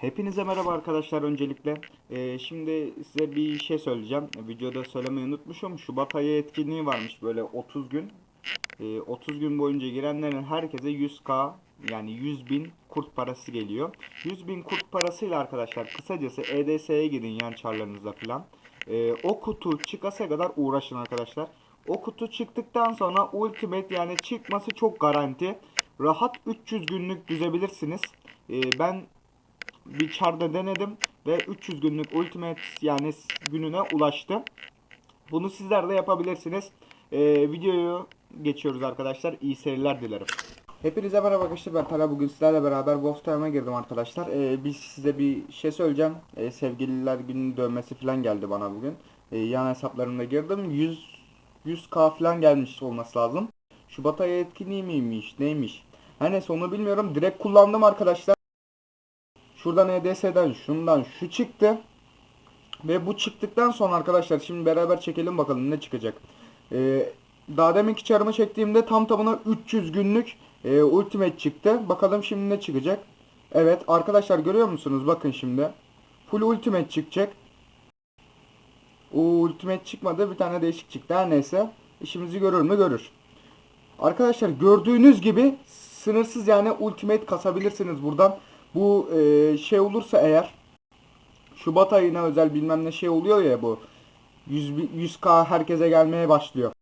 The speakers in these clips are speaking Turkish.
Hepinize merhaba arkadaşlar öncelikle. Ee, şimdi size bir şey söyleyeceğim. Videoda söylemeyi unutmuşum. Şubat ayı etkinliği varmış böyle 30 gün. Ee, 30 gün boyunca girenlerin herkese 100k yani 100 bin kurt parası geliyor. 100 bin kurt parasıyla arkadaşlar kısacası EDS'ye gidin yan çarlarınızla falan. Ee, o kutu çıkasa kadar uğraşın arkadaşlar. O kutu çıktıktan sonra ultimate yani çıkması çok garanti. Rahat 300 günlük düzebilirsiniz. Ee, ben bir çarda denedim ve 300 günlük ultimate yani gününe ulaştı. Bunu sizler de yapabilirsiniz. Ee, videoyu geçiyoruz arkadaşlar. İyi seyirler dilerim. Hepinize merhaba arkadaşlar ben Tala bugün sizlerle beraber Wolf girdim arkadaşlar. Ee, biz size bir şey söyleyeceğim. Ee, sevgililer günü dövmesi falan geldi bana bugün. Ee, yan hesaplarımda girdim. 100 100k falan gelmiş olması lazım. Şubat ayı etkinliği miymiş neymiş. Her neyse onu bilmiyorum. Direkt kullandım arkadaşlar. Şuradan EDS'den şundan şu çıktı. Ve bu çıktıktan sonra arkadaşlar şimdi beraber çekelim bakalım ne çıkacak. Ee, daha deminki çarımı çektiğimde tam tamına 300 günlük e, ultimate çıktı. Bakalım şimdi ne çıkacak. Evet arkadaşlar görüyor musunuz? Bakın şimdi. Full ultimate çıkacak. O ultimate çıkmadı. Bir tane değişik çıktı. Her neyse. İşimizi görür mü? Görür. Arkadaşlar gördüğünüz gibi sınırsız yani ultimate kasabilirsiniz buradan. Bu e, şey olursa eğer Şubat ayına özel bilmem ne şey oluyor ya bu 100, bi- 100k herkese gelmeye başlıyor.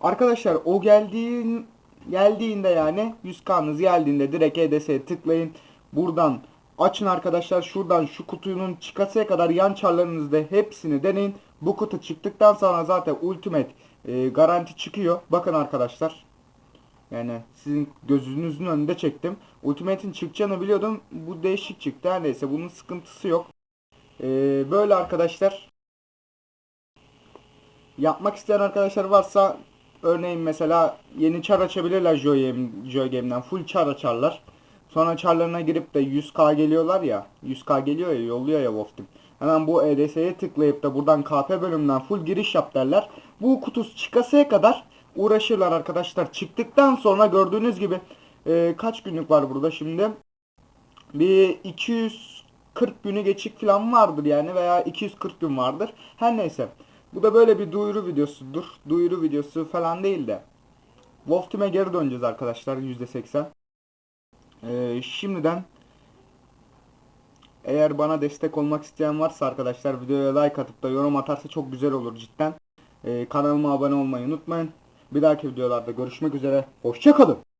Arkadaşlar o geldiğin geldiğinde yani 100k'nız geldiğinde direkt EDS'ye tıklayın. Buradan açın arkadaşlar şuradan şu kutunun çıkasıya kadar yan çarlarınızda hepsini deneyin. Bu kutu çıktıktan sonra zaten ultimate e, garanti çıkıyor. Bakın arkadaşlar. Yani sizin gözünüzün önünde çektim. Ultimate'in çıkacağını biliyordum. Bu değişik çıktı. Her neyse bunun sıkıntısı yok. Ee, böyle arkadaşlar. Yapmak isteyen arkadaşlar varsa örneğin mesela yeni çar açabilirler Joy Game'den. Full çar açarlar. Sonra çarlarına girip de 100k geliyorlar ya. 100k geliyor ya yolluyor ya Wolf Team. Hemen bu EDS'ye tıklayıp da buradan KP bölümünden full giriş yap derler. Bu kutusu çıkasıya kadar uğraşırlar arkadaşlar. Çıktıktan sonra gördüğünüz gibi e, kaç günlük var burada şimdi? Bir 240 günü geçik falan vardır yani veya 240 gün vardır. Her neyse. Bu da böyle bir duyuru videosudur. Duyuru videosu falan değil de. Wolf geri döneceğiz arkadaşlar %80. Ee, şimdiden eğer bana destek olmak isteyen varsa arkadaşlar videoya like atıp da yorum atarsa çok güzel olur cidden. Ee, kanalıma abone olmayı unutmayın. Bir dahaki videolarda görüşmek üzere. Hoşçakalın.